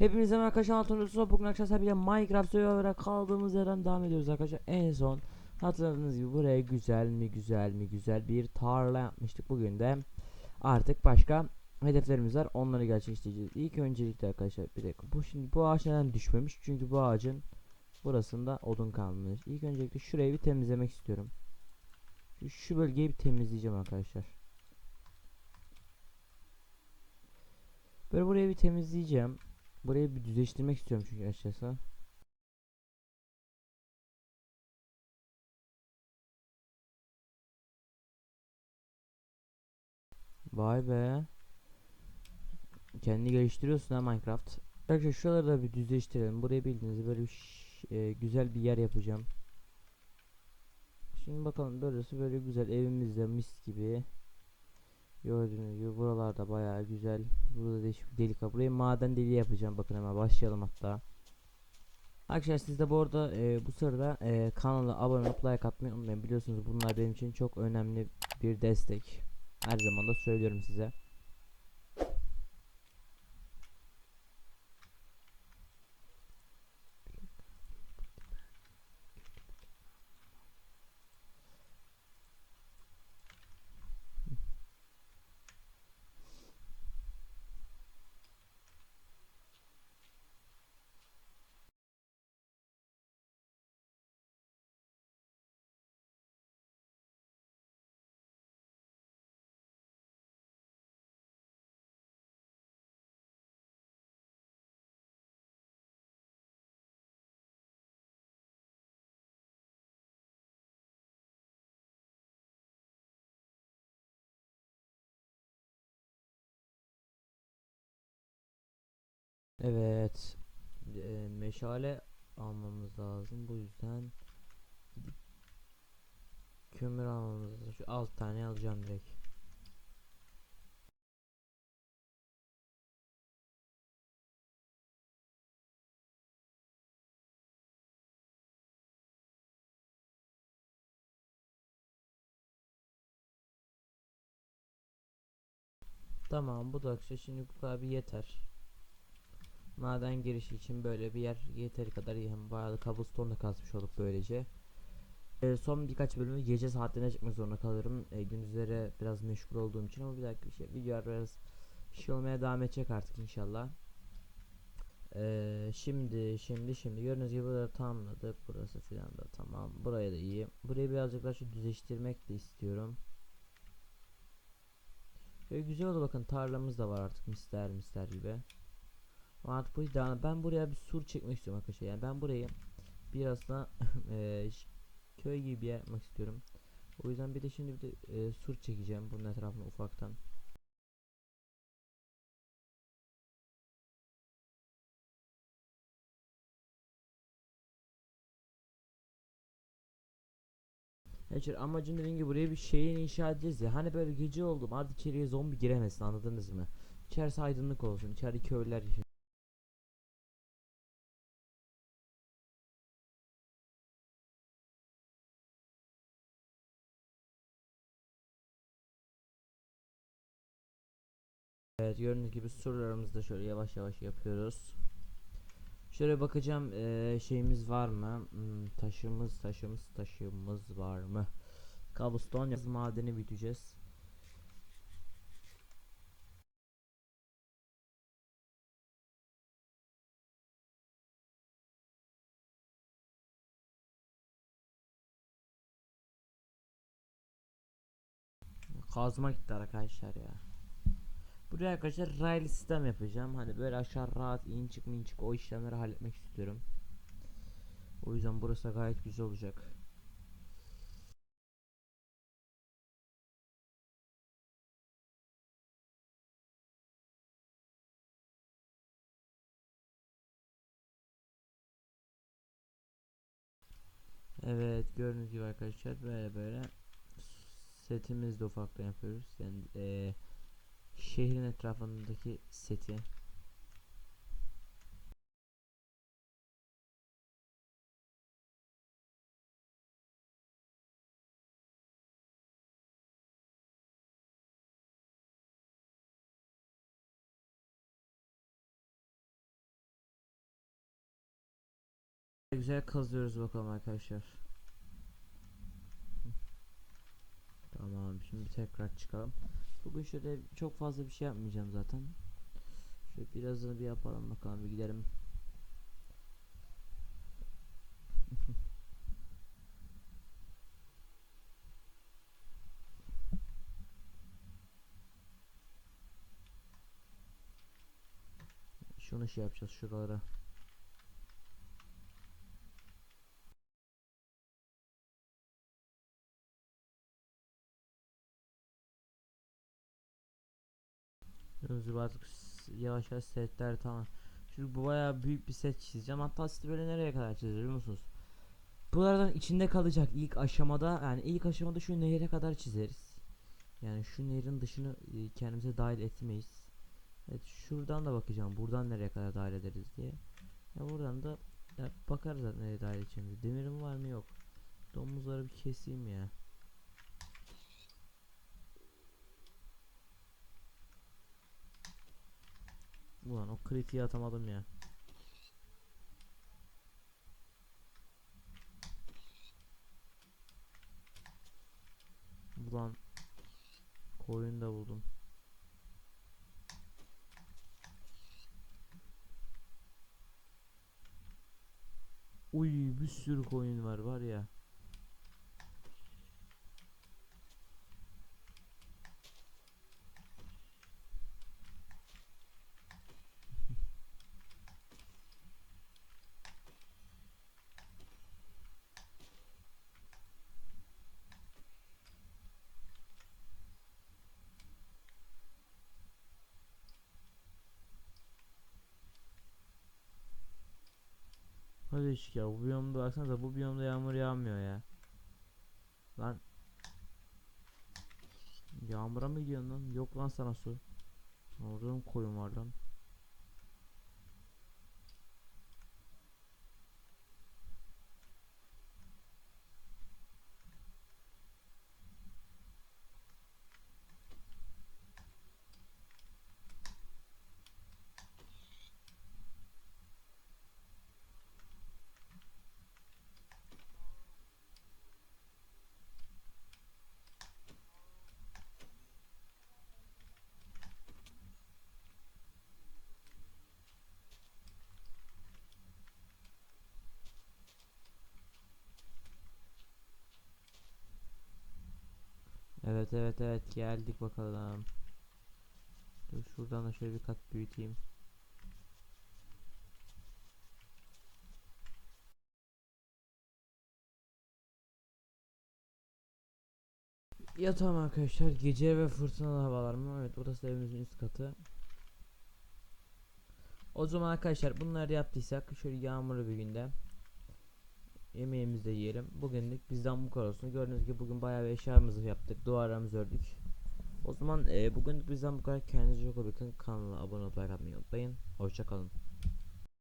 Hepinize merhaba arkadaşlar Antonio bugün arkadaşlar bir Minecraft server'a kaldığımız yerden devam ediyoruz arkadaşlar. En son hatırladığınız gibi buraya güzel mi güzel mi güzel bir tarla yapmıştık. Bugün de artık başka hedeflerimiz var. Onları gerçekleştireceğiz. İlk öncelikle arkadaşlar bir dakika bu şimdi bu ağaç neden düşmemiş? Çünkü bu ağacın burasında odun kalmış. İlk öncelikle şurayı bir temizlemek istiyorum. Şu, bölgeyi bir temizleyeceğim arkadaşlar. Böyle burayı bir temizleyeceğim Burayı bir düzleştirmek istiyorum çünkü açıkçası. Vay be. Kendini geliştiriyorsun ha Minecraft. Arkadaşlar şuraları da bir düzleştirelim. Burayı bildiğiniz böyle bir e, güzel bir yer yapacağım. Şimdi bakalım böylesi böyle güzel evimizde mis gibi. Gördüğünüz gibi buralarda bayağı güzel. Burada değişik bir delik var. Burayı maden deliği yapacağım. Bakın hemen başlayalım hatta. Arkadaşlar siz de bu arada e, bu sırada e, kanala abone olup like atmayı unutmayın. Biliyorsunuz bunlar benim için çok önemli bir destek. Her zaman da söylüyorum size. Evet. E, meşale almamız lazım. Bu yüzden kömür almamız lazım. Şu alt tane alacağım direkt. Tamam bu da şimdi bu kadar bir yeter. Maden girişi için böyle bir yer yeteri kadar iyi. Hem bayağı da kazmış olduk böylece. Ee, son birkaç bölümü gece saatlerine çıkmak zorunda kalırım. Ee, gündüzlere biraz meşgul olduğum için ama bir dakika bir şey video biraz bir şey olmaya devam edecek artık inşallah. Ee, şimdi şimdi şimdi gördüğünüz gibi burada tamamladık. Burası filan da tamam. Buraya da iyi. Burayı birazcık daha şu düzleştirmek de istiyorum. Böyle güzel oldu bakın tarlamız da var artık mister mister gibi. Artık bu daha ben buraya bir sur çekmek istiyorum arkadaşlar. Yani ben burayı biraz da ş- köy gibi bir yer yapmak istiyorum. O yüzden bir de şimdi bir de eee, sur çekeceğim bunun etrafına ufaktan. Evet amacım dediğim gibi buraya bir şeyin inşa edeceğiz ya. Hani böyle gece oldu mu artık içeriye zombi giremesin anladınız mı? İçerisi aydınlık olsun. İçeride köylüler yaşasın. Gördüğünüz gibi surlarımızı da şöyle yavaş yavaş yapıyoruz. Şöyle bakacağım eee, şeyimiz var mı? Hmm, taşımız taşımız taşımız var mı? Cobblestone yaz madeni biteceğiz. Kazma gitti arkadaşlar ya. Buraya arkadaşlar raylı sistem yapacağım. Hani böyle aşağı rahat in çık min çık o işlemleri halletmek istiyorum. O yüzden burası gayet güzel olacak. Evet gördüğünüz gibi arkadaşlar böyle böyle setimizi de ufaktan yapıyoruz. Yani eee, şehrin etrafındaki seti. Güzel kazıyoruz bakalım arkadaşlar. Tamam şimdi tekrar çıkalım. Bugün şöyle çok fazla bir şey yapmayacağım zaten. Şöyle birazını bir yapalım bakalım bir gidelim. Şunu şey yapacağız şuralara. Gördüğünüz gibi artık yavaş yavaş setler tamam. Çünkü bu bayağı büyük bir set çizeceğim. Hatta seti böyle nereye kadar çizeceğiz biliyor musunuz? Buralardan içinde kalacak ilk aşamada yani ilk aşamada şu nehre kadar çizeriz. Yani şu nehrin dışını e, kendimize dahil etmeyiz. Evet şuradan da bakacağım. Buradan nereye kadar dahil ederiz diye. Ya buradan da ya bakarız nereye dahil edeceğimizi. Demirim var mı yok. Domuzları bir keseyim ya. Ulan o kritiği atamadım ya. Ulan koyun da buldum. Uy bir sürü koyun var var ya. Hadi iş ya bu biyomda baksanıza bu biyomda yağmur yağmıyor ya. Lan Yağmura mı gidiyorsun lan? Yok lan sana su. Orada mı koyun var lan? Evet evet evet geldik bakalım. Dur şuradan da şöyle bir kat büyüteyim. Ya tamam arkadaşlar gece ve fırtınalı havalar mı? Evet burası evimizin üst katı. O zaman arkadaşlar bunları yaptıysak şöyle yağmurlu bir günde yemeğimizi de yiyelim. Bugünlük bizden bu kadar olsun. Gördüğünüz gibi bugün bayağı bir eşyamızı yaptık. Duvarlarımızı ördük. O zaman e, bugünlük bizden bu kadar. Kendinize çok iyi bakın. Kanala abone olmayı unutmayın. Hoşçakalın.